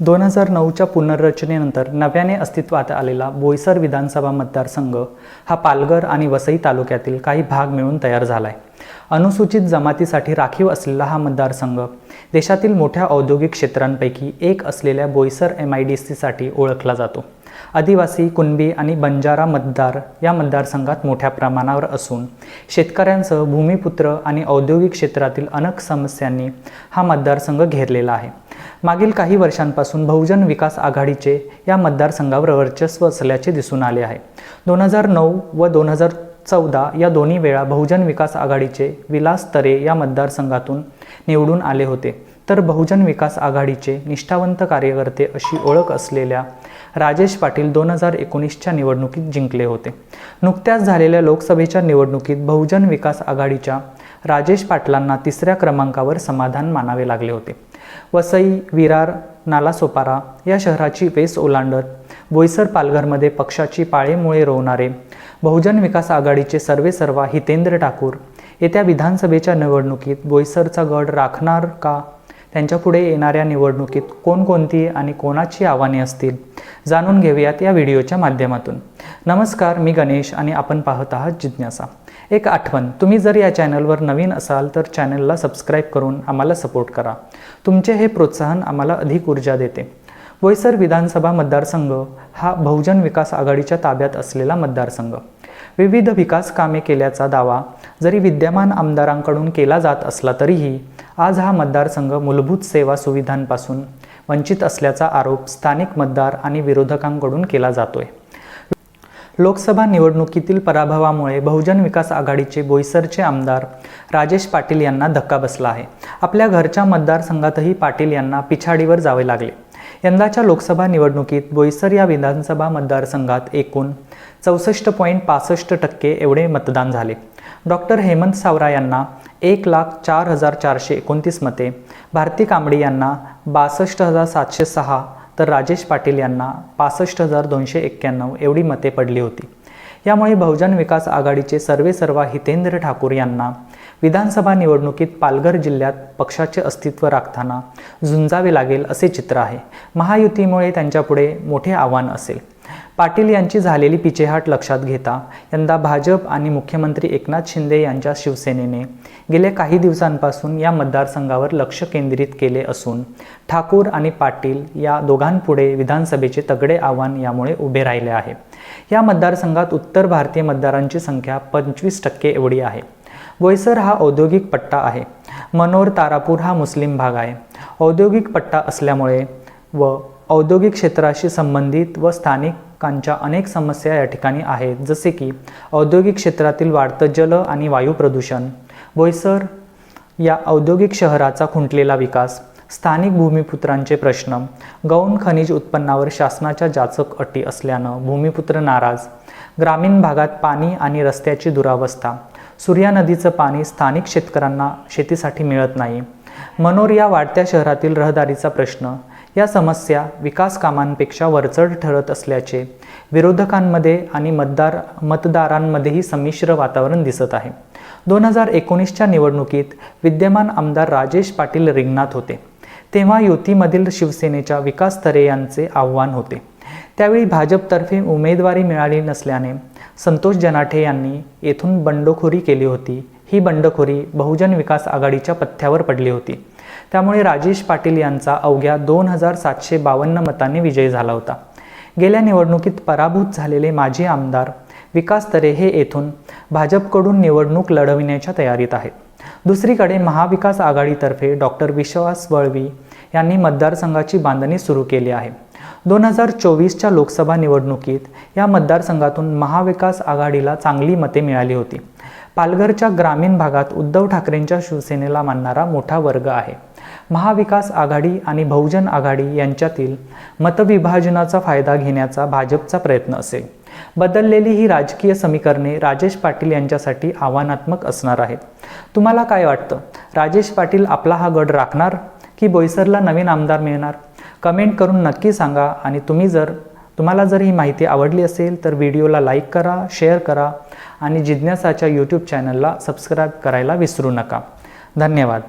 दोन हजार नऊच्या पुनर्रचनेनंतर नव्याने अस्तित्वात आलेला बोईसर विधानसभा मतदारसंघ हा पालघर आणि वसई तालुक्यातील काही भाग मिळून तयार झाला आहे अनुसूचित जमातीसाठी राखीव असलेला हा मतदारसंघ देशातील मोठ्या औद्योगिक क्षेत्रांपैकी एक असलेल्या बोईसर एम आय डी सीसाठी ओळखला जातो. आदिवासी कुणबी आणि बंजारा मतदार या मतदारसंघात मोठ्या प्रमाणावर असून शेतकऱ्यांसह भूमिपुत्र आणि औद्योगिक क्षेत्रातील अनेक समस्यांनी हा मतदारसंघ घेरलेला आहे. मागील काही वर्षांपासून बहुजन विकास आघाडीचे या मतदारसंघावर वर्चस्व असल्याचे दिसून आले आहे. दोन हजार नऊ व दोन हजार चौदा या दोन्ही वेळा बहुजन विकास आघाडीचे विलास तरे या मतदारसंघातून निवडून आले होते. तर बहुजन विकास आघाडीचे निष्ठावंत कार्यकर्ते अशी ओळख असलेल्या राजेश पाटील दोन हजार एकोणीसच्या निवडणुकीत जिंकले होते. नुकत्याच झालेल्या लोकसभेच्या निवडणुकीत बहुजन विकास आघाडीच्या राजेश पाटलांना तिसऱ्या क्रमांकावर समाधान मानावे लागले होते. वसई विरार नालासोपारा या शहराची वेस ओलांडत बोईसर पालघरमध्ये पक्षाची पाळेमुळे रोवणारे बहुजन विकास आघाडीचे सर्वेसर्वा हितेंद्र ठाकूर येत्या विधानसभेच्या निवडणुकीत बोईसरचा गड राखणार का? त्यांच्यापुढे येणाऱ्या निवडणुकीत कोणकोणती आणि कोणाची आव्हाने असतील? जाणून घेऊयात या व्हिडिओच्या माध्यमातून. नमस्कार मी गणेश आणि आपण पाहत आहात जिज्ञासा. एक आठवण. तुम्ही जर या चॅनलवर नवीन असाल तर चॅनलला सबस्क्राईब करून आम्हाला सपोर्ट करा. तुमचे हे प्रोत्साहन आम्हाला अधिक ऊर्जा देते. बोईसर विधानसभा मतदारसंघ हा बहुजन विकास आघाडीच्या ताब्यात असलेला मतदारसंघ. विविध विकास कामे केल्याचा दावा जरी विद्यमान आमदारांकडून केला जात असला तरीही आज हा मतदारसंघ मूलभूत सेवा सुविधांपासून वंचित असल्याचा आरोप स्थानिक मतदार आणि विरोधकांकडून केला जातोय. लोकसभा निवडणुकीतील पराभवामुळे बहुजन विकास आघाडीचे बोईसरचे आमदार राजेश पाटील यांना धक्का बसला आहे. आपल्या घरच्या मतदारसंघातही पाटील यांना पिछाडीवर जावे लागले. यंदाच्या लोकसभा निवडणुकीत बोईसर या विधानसभा मतदारसंघात एकूण चौसष्ट पॉईंट पासष्ट टक्के एवढे मतदान झाले. डॉक्टर हेमंत सावरा यांना एक लाख चार हजार चारशे एकोणतीस मते भारती कांबडी यांना बासष्ट हजार सातशे सहा तर राजेश पाटील यांना पासष्ट हजार दोनशे एक्क्याण्णव एवढी मते पडली होती. यामुळे बहुजन विकास आघाडीचे सर्वेसर्वा हितेंद्र ठाकूर यांना विधानसभा निवडणुकीत पालघर जिल्ह्यात पक्षाचे अस्तित्व राखताना झुंजावे लागेल असे चित्र आहे. महायुतीमुळे त्यांच्यापुढे मोठे आव्हान असेल. पाटील यांची झालेली पिछेहाट लक्षात घेता यंदा भाजप आणि मुख्यमंत्री एकनाथ शिंदे यांच्या शिवसेनेने गेल्या काही दिवसांपासून या मतदारसंघावर लक्ष केंद्रित केले असून ठाकूर आणि पाटील या दोघांपुढे विधानसभेचे तगडे आव्हान यामुळे उभे राहिले आहे. या मतदारसंघात उत्तर भारतीय मतदारांची संख्या पंचवीस टक्के एवढी आहे. बोईसर हा औद्योगिक पट्टा आहे. मनोर तारापूर हा मुस्लिम भाग आहे. औद्योगिक पट्टा असल्यामुळे व औद्योगिक क्षेत्राशी संबंधित व स्थानिक स्थानिकांच्या अनेक समस्या या ठिकाणी आहेत जसे की औद्योगिक क्षेत्रातील वाढतं जल आणि वायू प्रदूषण. बोईसर या औद्योगिक शहराचा खुंटलेला विकास स्थानिक भूमिपुत्रांचे प्रश्न गौण खनिज उत्पन्नावर शासनाच्या जाचक अटी असल्यानं भूमिपुत्र नाराज ग्रामीण भागात पाणी आणि रस्त्याची दुरावस्था सूर्या नदीचं पाणी स्थानिक शेतकऱ्यांना शेतीसाठी मिळत नाही. मनोर या वाढत्या शहरातील रहदारीचा प्रश्न या समस्या विकास कामांपेक्षा वरचढ ठरत असल्याचे विरोधकांमध्ये आणि मतदार मतदारांमध्येही संमिश्र वातावरण दिसत आहे. दोन हजार एकोणीसच्या निवडणुकीत विद्यमान आमदार राजेश पाटील रिंगणात होते. तेव्हा युतीमधील शिवसेनेच्या विकास तरे यांचे आव्हान होते. त्यावेळी भाजपतर्फे उमेदवारी मिळाली नसल्याने संतोष जनाठे यांनी येथून बंडखोरी केली होती. ही बंडखोरी बहुजन विकास आघाडीच्या पथ्यावर पडली होती. त्यामुळे राजेश पाटील यांचा अवघ्या दोन हजार सातशे बावन्न मतांनी विजय झाला होता. गेल्या निवडणुकीत पराभूत झालेले माजी आमदार विकास तरे हे येथून भाजपकडून निवडणूक लढविण्याच्या तयारीत आहेत. दुसरीकडे महाविकास आघाडीतर्फे डॉक्टर विश्वास वळवी यांनी मतदारसंघाची बांधणी सुरू केली आहे. दोन हजार चोवीसच्या लोकसभा निवडणुकीत या मतदारसंघातून महाविकास आघाडीला चांगली मते मिळाली होती. पालघरच्या ग्रामीण भागात उद्धव ठाकरेंच्या शिवसेनेला मानणारा मोठा वर्ग आहे. महाविकास आघाडी आणि बहुजन आघाडी यांच्यातील मतविभाजनाचा फायदा घेण्याचा भाजपचा प्रयत्न असेल बदललेली ही राजकीय समीकरणे राजेश पाटील यांच्यासाठी आव्हानात्मक असणार आहेत. तुम्हाला काय वाटतं? राजेश पाटील आपला हा गड राखणार की बोईसरला नवीन आमदार मिळणार? कमेंट करून नक्की सांगा आणि तुम्ही जर तुम्हाला जर ही माहिती आवडली असेल तर व्हिडिओला लाईक करा शेअर करा आणि जिज्ञासाच्या यूट्यूब चॅनलला सबस्क्राईब करायला विसरू नका. धन्यवाद.